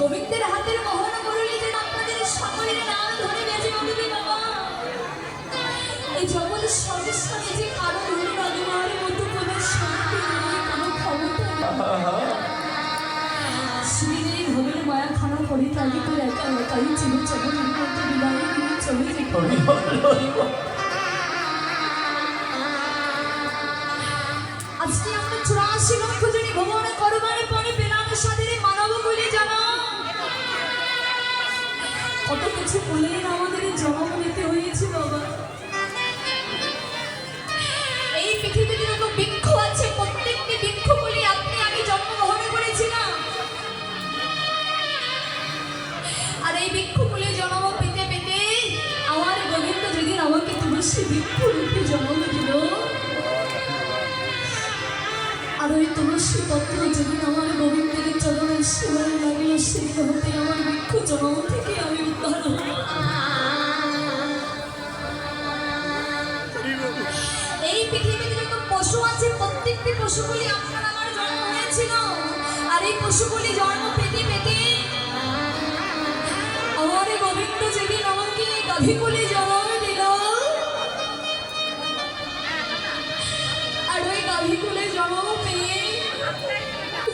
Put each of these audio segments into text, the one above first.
গোবিন্দের হাতের মোহন মুরলি যেন আপনাদের সকলের নাম ধরে বেজে উঠবে, বাবা। এই জগৎ সর্বস্বামী যে কারও ধরে রাজমার মতো কোনো শান্তি নেই, কোনো ক্ষমতা নেই। একা একাই ছিল জগতের মধ্যে বিদায় নিয়ে চলে যেত আজকে আমরা চুরাশি লক্ষ জনী ভগবান করবারে পরে পেলাম সাদের মানব বলে জানা। কত কিছু বললেন আমাদের এই জন্ম নিতে আমাকে তুলসী বৃক্ষ জন্ম দিল। আর ওই তুলসী পত্র যেদিন আমার বৃক্ষ থেকে আমি এই পৃথিবীতে পশু আছে, প্রত্যেকটি পশুগুলি জন্ম আর এই পশুগুলি জন্ম আমার গোবিন্দ যেদিন আমাকে গাভীগুলি জন্ম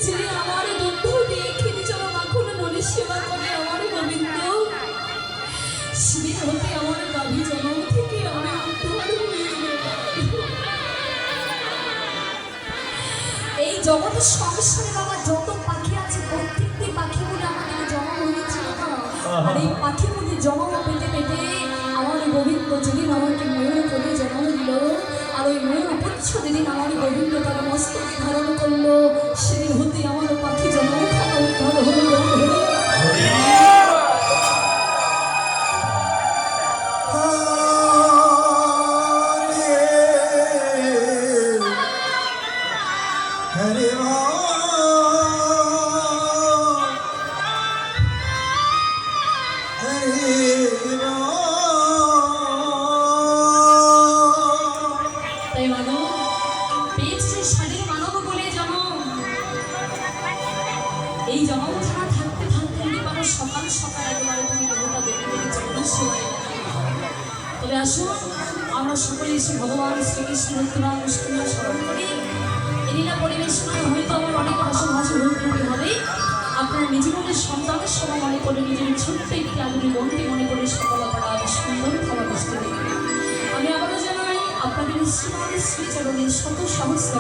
যে আমার দুধ দিয়ে খিরিচর মাখন নলি সেবা করে আমার গোবিন্দ? হতে আমার গাভী জন্ম থেকে আমি উদ্ধার এই জগৎ সংসারে বাবা যত পাখি আছে প্রত্যেকটি পাখিগুলো আমাদের জন্ম হয়েছিল আর এই পাখিগুলি জন্ম পেতে পেতে আমার গোবিন্দ যেদিন আমাকে ময়ূর করে জন্ম দিল আর ওই ময়ূর পুচ্ছ যেদিন আমার গোবিন্দ তার মস্তকে এই জন্ম ছাড়া থাকতে থাকতে আমি পাবো সকাল সকাল একেবারে তুমি দেহটা দেখে দেখে চন্দ্রের সেবায় তবে আসুন, আমরা সকলে এসে ভগবান শ্রীকৃষ্ণ রুদ্রাম মুশকিলা স্মরণ করি। এরিনা পরিবেশনায় হয়তো আমার অনেক ভাষাভাষী ত্রুটি হবে আপনারা নিজ মনের সন্তানের সময় মনে করে, নিজের ছোট্ট একটি আদুরি বন্তি মনে করে সফলতা আরও সুন্দর খাবার বসতে দেবেন আমি আবারও জানাই, আপনাদের শ্রীমানের শ্রীচরণের শত সহস্র